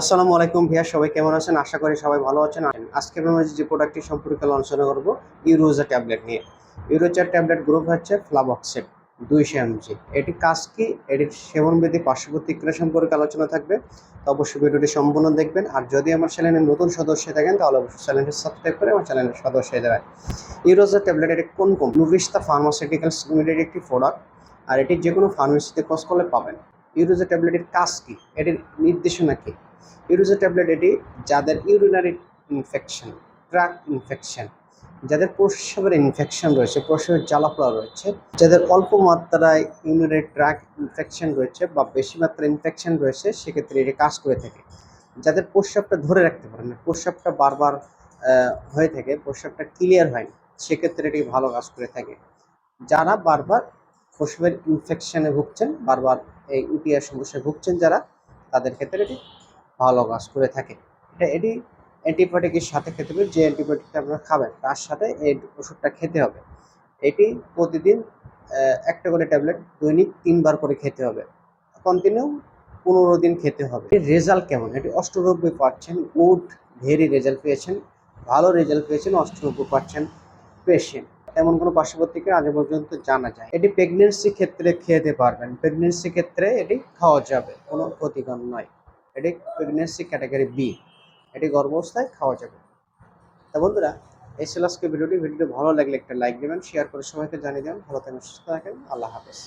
আসসালামু আলাইকুম ভাইয়া সবাই কেমন আছেন? আশা করি সবাই ভালো আছেন। আজকে আমি আমাদের যে প্রোডাক্টটি সম্পর্কে আলোচনা করব ইউরোজা ট্যাবলেট নিয়ে। ইউরোজা ট্যাবলেট গ্রুপ হচ্ছে ফ্লাবক্সেট দুইশো এমজি এটি কাজ কি? এটির সেবনবিধি পার্শ্ব প্রতিক্রিয়া সম্পর্কে আলোচনা থাকবে। তো অবশ্যই ভিডিওটি সম্পূর্ণ দেখবেন। আর যদি আমার চ্যানেলের নতুন সদস্য থাকেন, তাহলে অবশ্যই চ্যানেলটি সাবস্ক্রাইব করে আমার চ্যানেলের সদস্য হয়ে যাবেন। ইউরোজা ট্যাবলেট এটি কোন কোন? নুরিস্তা ফার্মাসিউটিক্যালস লিমিটেড একটি প্রোডাক্ট আর এটি যে কোনো ফার্মেসিতে খোঁজ করলে পাবেন। ইউরোজা ট্যাবলেটের কাজ কি? এটির নির্দেশনা কী? ইউরোজা ট্যাবলেট এটি যাদের ইউরিনারি ইনফেকশন ট্র্যাক ইনফেকশন যাদের প্রস্রাবের ইনফেকশন রয়েছে প্রস্রাবের জ্বালাপোড়া রয়েছে, যাদের অল্প মাত্রায় ইউরিনারি ট্র্যাক ইনফেকশন রয়েছে বা বেশি মাত্রায় ইনফেকশন রয়েছে, সেক্ষেত্রে এটি কাজ করে থাকে। যাদের প্রস্রাবটা ধরে রাখতে পারে না প্রস্রাবটা বারবার হয়ে থাকে প্রস্রাবটা ক্লিয়ার হয় না, সেক্ষেত্রে এটি ভালো কাজ করে থাকে। যারা বারবার প্রস্রাবের ইনফেকশনে ভুগছেন, বারবার এই ইউটিআর সমস্যায় ভুগছেন যারা, তাদের ক্ষেত্রে এটি ভালো কাজ করে থাকে। এটা এটি অ্যান্টিবায়োটিকের সাথে খেতে হবে যে অ্যান্টিবায়োটিকটা আপনারা খাবেন, তার সাথে এই ওষুধটা খেতে হবে। এটি প্রতিদিন একটা করে ট্যাবলেট দৈনিক তিনবার করে খেতে হবে। কন্টিনিউ পনেরো দিন খেতে হবে। এর রেজাল্ট কেমন? এটি অষ্টনব্বই পাচ্ছেন গুড, ভেরি রেজাল্ট পেয়েছেন, ভালো রেজাল্ট পেয়েছেন অষ্টনব্বই পার্সেন্ট পেশেন্ট। তেমন কোনো পার্শ্ববর্তীকে আজ পর্যন্ত জানা যায়। এটি প্রেগনেন্সি ক্ষেত্রে খেতে পারবেন। প্রেগনেন্সি ক্ষেত্রে এটি খাওয়া যাবে, কোনো ক্ষতিকর নয়। এটি প্রেগনেন্সি ক্যাটাগরি বি এটি গর্ভাবস্থায় খাওয়া যাবে। তা বন্ধুরা, এই ছিল আজকে ভিডিওটি। ভিডিওটি ভালো লাগলে একটা লাইক দেবেন শেয়ার করে সবাইকে জানিয়ে দেবেন। ভালো থাকেন সুস্থ থাকেন আল্লাহ হাফেজ।